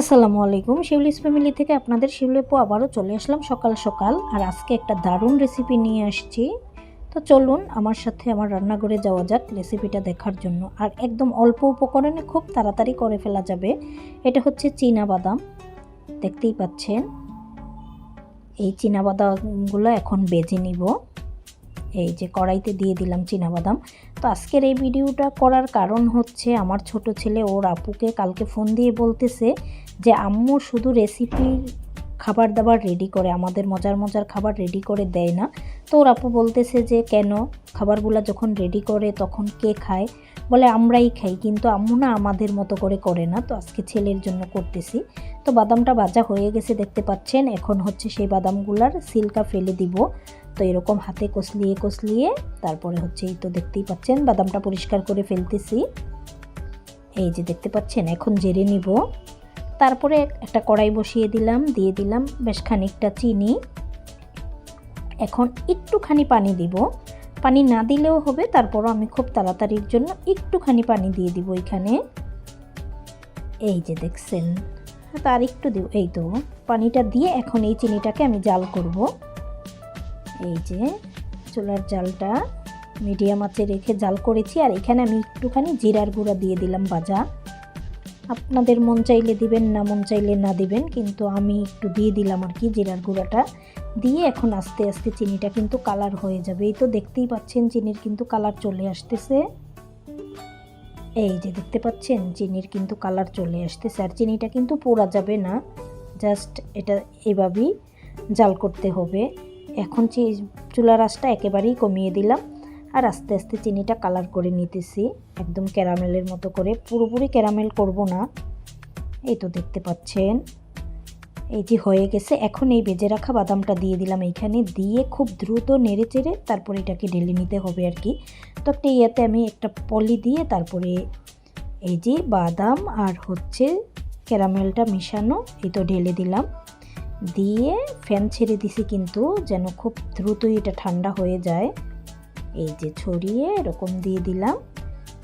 আসসালামু আলাইকুম শিউলিস ফ্যামিলি থেকে আপনাদের শিউলিপু আবারও চলে আসলাম সকাল সকাল। আর আজকে একটা দারুণ রেসিপি নিয়ে আসছি। তো চলুন আমার সাথে আমার রান্নাঘরে যাওয়া যাক রেসিপিটা দেখার জন্য। আর একদম অল্প উপকরণে খুব তাড়াতাড়ি করে ফেলা যাবে। এটা হচ্ছে চীনা বাদাম। দেখতেই পাচ্ছেন? এই চীনা বাদামগুলো এখন বেজে নিব। এই যে কড়াইতে দিয়ে দিলাম বাদাম তো আজকের এই ভিডিওটা করার কারণ হচ্ছে আমার ছোট ছেলে ওর আপুকে কালকে ফোন দিয়ে বলতেছে যে, আম্মু শুধু রেসিপির খাবার দাবার রেডি করে, আমাদের মজার মজার খাবার রেডি করে দেয় না। তো ওর আপু বলতেছে যে, কেন? খাবারগুলো যখন রেডি করে তখন কে খায়? বলে, আমরাই খাই, কিন্তু আম্মু না আমাদের মতো করে করে না। তো আজকে ছেলের জন্য করতেছি। তো বাদামটা ভাজা হয়ে গেছে, দেখতে পাচ্ছেন? এখন হচ্ছে সেই বাদামগুলার সিল্কা ফেলে দিব। তো এরকম হাতে কষলিয়ে কষলিয়ে তারপরে হচ্ছে এই তো দেখতেই পাচ্ছেন, বাদামটা পরিষ্কার করে ফেলতেছি। এই যে দেখতে পাচ্ছেন, এখন জেরে নিব। তারপরে একটা কড়াই বসিয়ে দিলাম, দিয়ে দিলাম বেশ খানিকটা চিনি। এখন একটুখানি পানি দিব। পানি না দিলেও হবে, তারপরও আমি খুব তাড়াতাড়ির জন্য একটুখানি পানি দিয়ে দিব এখানে। এই যে দেখছেন, তার একটু দিব এই তো পানিটা দিয়ে এখন এই চিনিটাকে আমি জাল করব। এই যে চুলার জালটা মিডিয়াম আঁচে রেখে জাল করেছি, আর এখানে আমি একটুখানি জিরার গুঁড়া দিয়ে দিলাম ভাজা। আপনাদের মন চাইলে দিবেন, না মন চাইলে না দিবেন, কিন্তু আমি একটু দিয়ে দিলাম আর কি জিরার গুঁড়াটা। দিয়ে এখন আস্তে আস্তে চিনিটা কিন্তু কালার হয়ে যাবে। এই তো দেখতেই পাচ্ছেন চিনির কিন্তু কালার চলে আসতেছে। এই যে দেখতে পাচ্ছেন চিনির কিন্তু কালার চলে আসতেছে, আর চিনিটা কিন্তু পোড়া যাবে না। জাস্ট এটা এভাবেই জাল করতে হবে। এখন চুলার আঁচটা একেবারেই কমিয়ে দিলাম আর আস্তে আস্তে চিনিটা কালার করে নিতেছি। একদম ক্যারামেলের মতো করে। পুরোপুরি ক্যারামেল করব না। এই তো দেখতে পাচ্ছেন। এই যে হয়ে গেছে। এখন এই বেজে রাখা বাদামটা দিয়ে দিলাম এইখানে। দিয়ে খুব দ্রুত নেড়ে চেড়ে তারপরে এটাকে ঢেলে নিতে হবে আর কি। তো একটা ইয়েতে আমি একটা পলি দিয়ে তারপরে এই যে বাদাম আর হচ্ছে ক্যারামেলটা মেশানো, এই তো ঢেলে দিলাম। দিয়ে ফ্যান ছেড়ে দিছি কিন্তু যেন খুব দ্রুতই এটা ঠান্ডা হয়ে যায়। এই যে ছড়িয়ে এরকম দিয়ে দিলাম।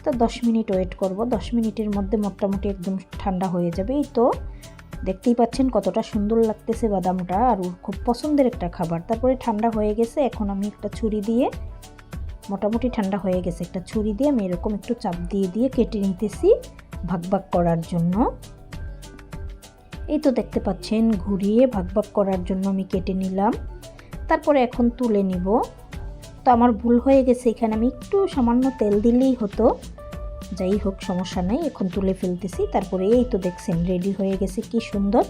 তো দশ মিনিট ওয়েট করব। দশ মিনিটের মধ্যে মোটামুটি একদম ঠান্ডা হয়ে যাবে। এই তো দেখতেই পাচ্ছেন কতটা সুন্দর লাগতেছে বাদামটা। আর ওর খুব পছন্দের একটা খাবার। তারপরে ঠান্ডা হয়ে গেছে। এখন আমি একটা ছুরি দিয়ে মোটামুটি ঠান্ডা হয়ে গেছে। একটা ছুরি দিয়ে আমি এরকম একটু চাপ দিয়ে দিয়ে কেটে নিতেছি ভাগ ভাগ করার জন্য। এই তো দেখতে পাচ্ছেন, ঘুরিয়ে ভাগ ভাগ করার জন্য আমি কেটে নিলাম। তারপরে এখন তুলে নিব। তো আমার ভুল হয়ে গেছে, এখানে আমি একটু সামান্য তেল দিলেই হতো। যাই হোক, সমস্যা নেই, এখন তুলে ফেলতেছি। তারপরে এই তো দেখছেন, রেডি হয়ে গেছে, কি সুন্দর।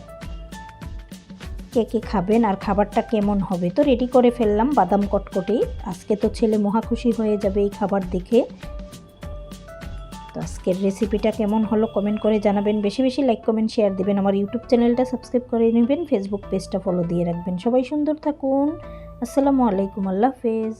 কে কে খাবেন আর খাবারটা কেমন হবে? তো রেডি করে ফেললাম বাদাম কটকটি। আজকে তো ছেলে মহা খুশি হয়ে যাবে এই খাবার দেখে। তো আজকের রেসিপিটা কেমন হলো কমেন্ট করে জানাবেন। বেশি বেশি লাইক কমেন্ট শেয়ার দেবেন। আমার ইউটিউব চ্যানেলটা সাবস্ক্রাইব করে নেবেন। ফেসবুক পেজটা ফলো দিয়ে রাখবেন। সবাই সুন্দর থাকুন। আসসালামু আলাইকুম। আল্লাহ হাফেজ।